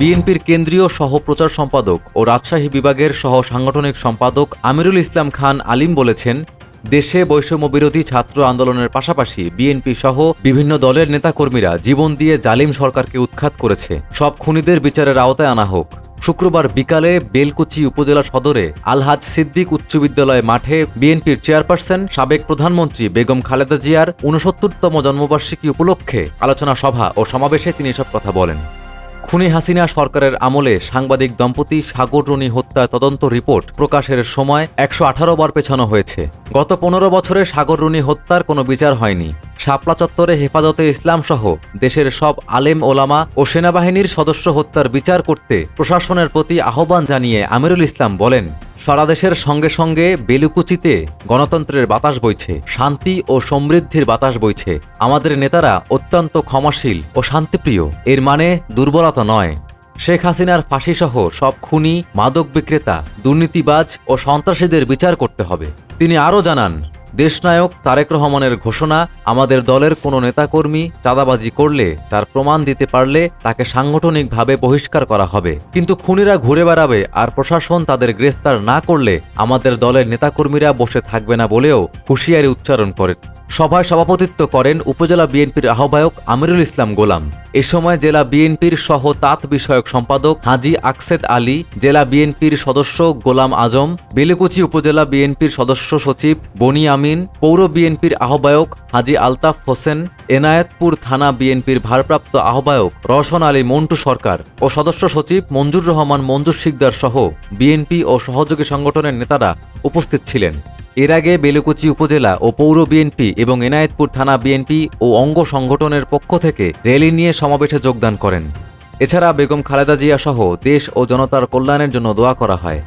বিএনপির কেন্দ্রীয় সহ প্রচার সম্পাদক ও রাজশাহী বিভাগের সহ সাংগঠনিক সম্পাদক আমিরুল ইসলাম খান আলিম বলেছেন, দেশে বৈষম্য বিরোধী ছাত্র আন্দোলনের পাশাপাশি বিএনপি সহ বিভিন্ন দলের নেতাকর্মীরা জীবন দিয়ে জালিম সরকারকে উৎখাত করেছে। সব খুনিদের বিচারের আওতায় আনা হোক। শুক্রবার বিকালে বেলকুচি উপজেলা সদরে আলহাজ সিদ্দিক উচ্চ বিদ্যালয় মাঠে বিএনপির চেয়ারপারসন, সাবেক প্রধানমন্ত্রী বেগম খালেদা জিয়ার উনসত্তরতম জন্মবার্ষিকী উপলক্ষে আলোচনা সভা ও সমাবেশে তিনি এসব কথা বলেন। খুনি হাসিনা সরকারের আমলে সাংবাদিক দম্পতি সাগর রনি হত্যা তদন্ত রিপোর্ট প্রকাশের সময় একশো আঠারো বার পেছানো হয়েছে। গত পনেরো বছরে সাগর রনি হত্যার কোনো বিচার হয়নি। শাপলা চত্বরে হেফাজতে ইসলাম সহ দেশের সব আলেম ওলামা ও সেনাবাহিনীর সদস্য হত্যার বিচার করতে প্রশাসনের প্রতি আহ্বান জানিয়ে আমিরুল ইসলাম বলেন, সারা দেশের সঙ্গে সঙ্গে বেলুকুচিতে গণতন্ত্রের বাতাস বইছে, শান্তি ও সমৃদ্ধির বাতাস বইছে। আমাদের নেতারা অত্যন্ত ক্ষমাশীল ও শান্তিপ্রিয়। এর মানে দুর্বলতা নয়। শেখ হাসিনার ফাঁসিসহ সব খুনি, মাদক বিক্রেতা, দুর্নীতিবাজ ও সন্ত্রাসীদের বিচার করতে হবে। তিনি আরও জানান দেশনায়ক তারেক রহমানের ঘোষণা, আমাদের দলের কোনো নেতাকর্মী চাঁদাবাজি করলে, তার প্রমাণ দিতে পারলে তাকে সাংগঠনিকভাবে বহিষ্কার করা হবে। কিন্তু খুনিরা ঘুরে বেড়াবে আর প্রশাসন তাদের গ্রেফতার না করলে আমাদের দলের নেতাকর্মীরা বসে থাকবে না বলেও হুঁশিয়ারি উচ্চারণ করেন। সভায় সভাপতিত্ব করেন উপজেলা বিএনপির আহ্বায়ক আমিরুল ইসলাম গোলাম। এ সময় জেলা বিএনপির সহ তাঁত বিষয়ক সম্পাদক হাজি আকসেদ আলী, জেলা বিএনপির সদস্য গোলাম আজম, বেলেকুচি উপজেলা বিএনপির সদস্য সচিব বনি আমিন, পৌর বিএনপির আহ্বায়ক হাজি আলতাফ হোসেন, এনায়েতপুর থানা বিএনপির ভারপ্রাপ্ত আহ্বায়ক রওশন আলী মন্টু সরকার ও সদস্য সচিব মঞ্জুর রহমান মঞ্জুর শিকদার সহ বিএনপি ও সহযোগী সংগঠনের নেতারা উপস্থিত ছিলেন। এর আগে বেলুকুচি উপজেলা ও পৌর বিএনপি এবং এনায়েতপুর থানা বিএনপি ও অঙ্গ সংগঠনের পক্ষ থেকে র্যালি নিয়ে সমাবেশে যোগদান করেন। এছাড়া বেগম খালেদা জিয়া সহ দেশ ও জনতার কল্যাণের জন্য দোয়া করা হয়।